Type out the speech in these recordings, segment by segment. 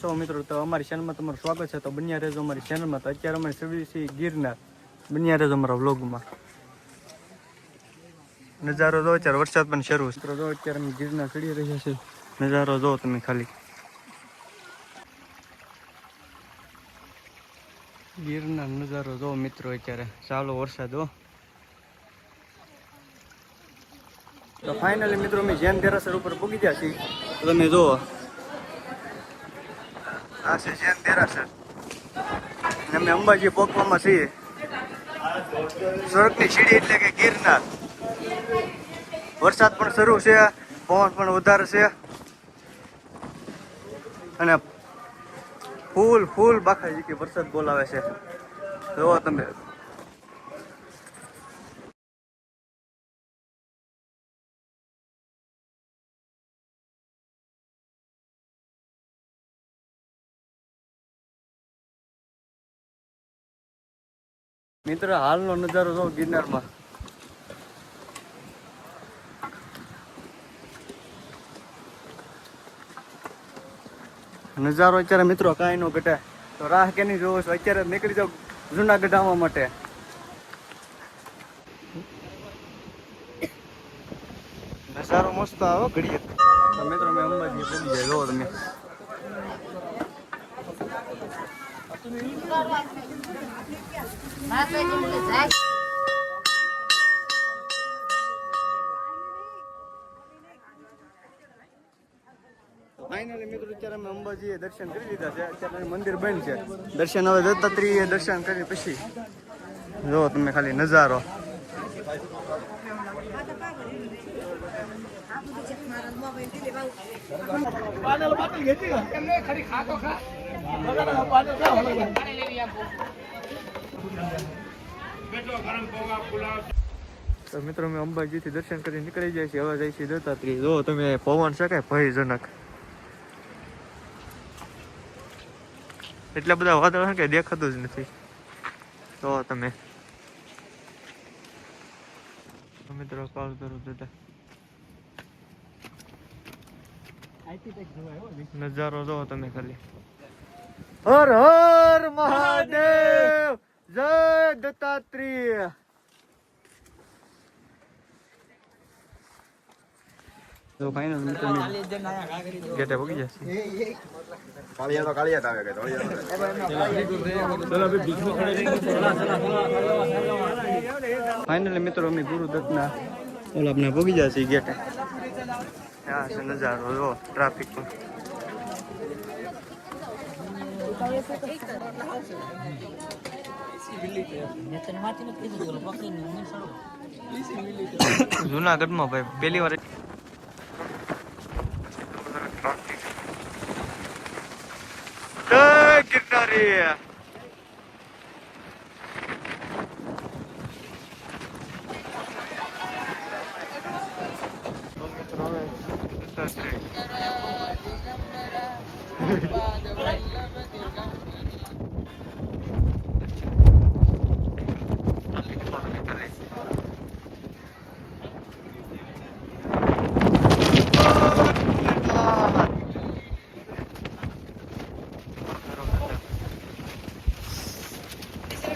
છો મિત્રો? તો અમારી ચેનલમાં તમારું સ્વાગત છે. તો બન્યા રહેજો અમારી ચેનલમાં તો અત્યારે અમે સવી છીએ ગિરનાર બન્યા રહેજો અમારા વ્લોગમાં નજારો જો અત્યારે. વરસાદ પણ શરૂ મિત્રો જો અત્યારે અમે ગિરનાર ચડી રહ્યા છે નજારો જો તમે ખાલી. ગિરનાર નજારો જો મિત્રો અત્યારે. ચાલો વરસાદ હો. તો ફાઇનલી મિત્રો અમે જૈન દેરાસર ઉપર પૂગી ગયા છીએ. તમે જુઓ આ છે જૈન દેરાસર અમે અંબાજી પોકવામાં છીએ. સ્વર્ગની સીડી એટલે કે ગિરનાર. વરસાદ પણ શરૂ છે, પવન પણ વધારે છે. અને ફૂલ ફૂલ બાખાજી કે વરસાદ બોલાવે છે. જોવો તમે. મિત્ર હાલનો નજારો જો ગિરનારમાં. નજારો અત્યારે મિત્રો કાંઈ નો ઘટે. તો રાહ કેની જોવો છો? અત્યારે નીકળી જાવ જુનાગઢ આવવા માટે. નજારો મસ્ત આવો ઘડીએ. મિત્રો મેં અંબાજી પહોંચી જાય જોવો તમે. ફાઇનલી મિત્રો અત્યારે અમે અંબાજીએ દર્શન કરી લીધા છે. અત્યારે મંદિર બંધ છે. દર્શન હવે દત્તાત્રેય દર્શન કરી પછી જો તમે ખાલી નજારો. તો મિત્રો, અમે અંબાજીથી દર્શન કરી નીકળી જાય છે હવે જાય છે દત્તાત્રી જો તમે પવન શકાય ભયજનક એટલા બધા વાદળ કે દેખાતું જ નથી. તો તમે. મિત્રો કોલ કરું દાદા નજારો જો તમે ખાલી. હર હર મહાદેવ જય દત્તાત્રેય તો ફાઇનલ મિત્રો ગેટે પગી જશે કાળિયા તો કાળિયા જ આવે કે ધોળિયા તો ફાઇનલી મિત્રો અમે ગુરુદત્તના ઓલાપને પગી જાય છે ગેટે આ છે નજારો જો ટ્રાફિક પણ જુનાગઢમાં ભાઈ પેલી વાર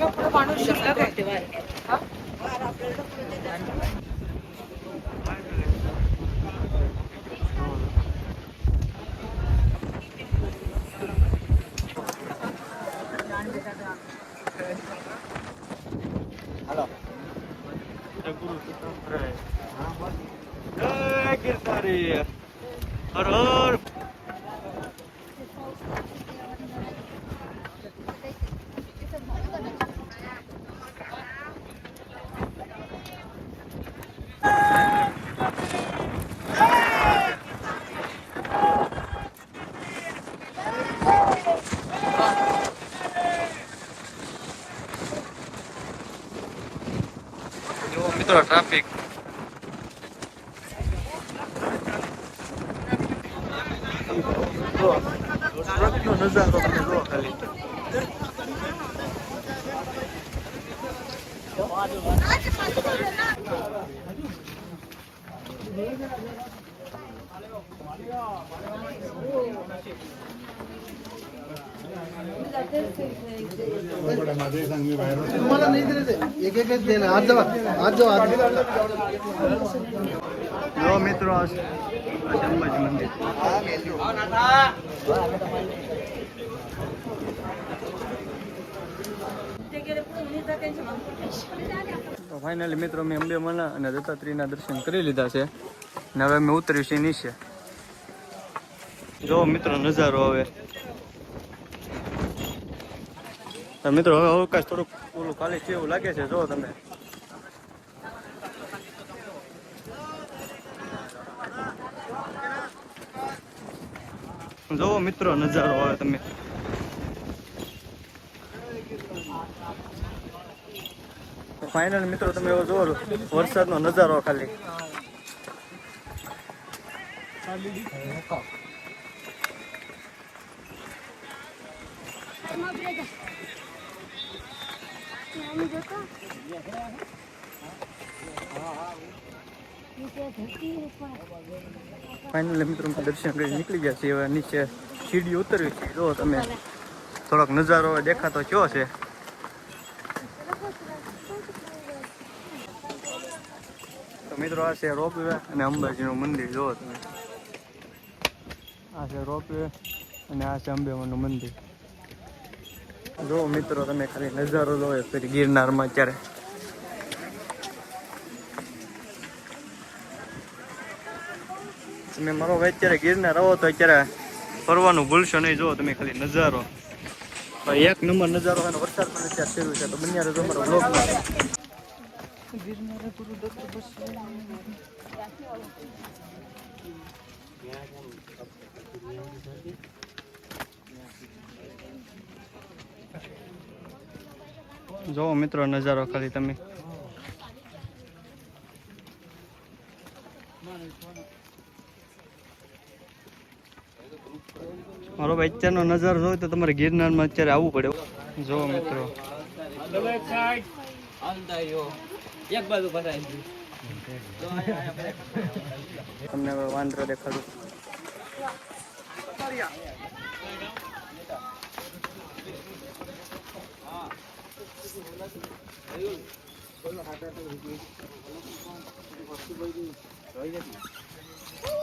જય ગિરનારી જય ગિરનારી હર હર જો મિત્રો ટ્રાફિક तुम्हाला नाही दिले ते एक एकच दिले आज जावा आज जावा आज જો મિત્રો આ છે આ છે અંબાજી મંદિર તો ફાઇનલી મિત્રો મેં અંબે મના અને દત્તાત્રેયના દર્શન કરી લીધા છે અને હવે અમે ઉતર્યું છે નીચે જો મિત્રો નજારો હવે મિત્રો, હવે અવકાશ થોડુંક ઓલું ખાલી છે એવું લાગે છે. જો તમે. જોવો મિત્રો, નજારો આવે તમે. ફાઇનલ મિત્રો, તમે એવો જોવો વરસાદનો નજારો ખાલી. ફાઇનલી મિત્રો દર્શન કરી નીકળી ગયા છીએ. હવે નીચે સીડી ઉતરવી છે. જો તમે થોડોક નજારો દેખાતો કયો છે? તો મિત્રો, આ છે રોપવે અને અંબાજીનું મંદિર. જુઓ તમે. આ છે રોપવે અને આ છે અંબેમાનું મંદિર. જો મિત્રો, તમે ખાલી નજારો લો ફરી ગિરનારમાં અત્યારે. તમે મારો ભાઈ અત્યારે ગિરનાર આવો તો અત્યારે ફરવાનું ભૂલશો નહીં. જુઓ તમે ખાલી નજારો. એક નંબર નજારો અને વરસાદ પણ અત્યારે શરૂ છે. તો બન્યા રહેજો અમારા બ્લોગમાં જોવો મિત્રો, નજારો ખાલી તમે. મારો ભાઈ અત્યારનો નજારો જોયો તો તમારે ગિરનારમાં અત્યારે આવવું પડે. જોવો મિત્રો. તમને વાંદરો દેખાડું. হাঁটা হাঁটা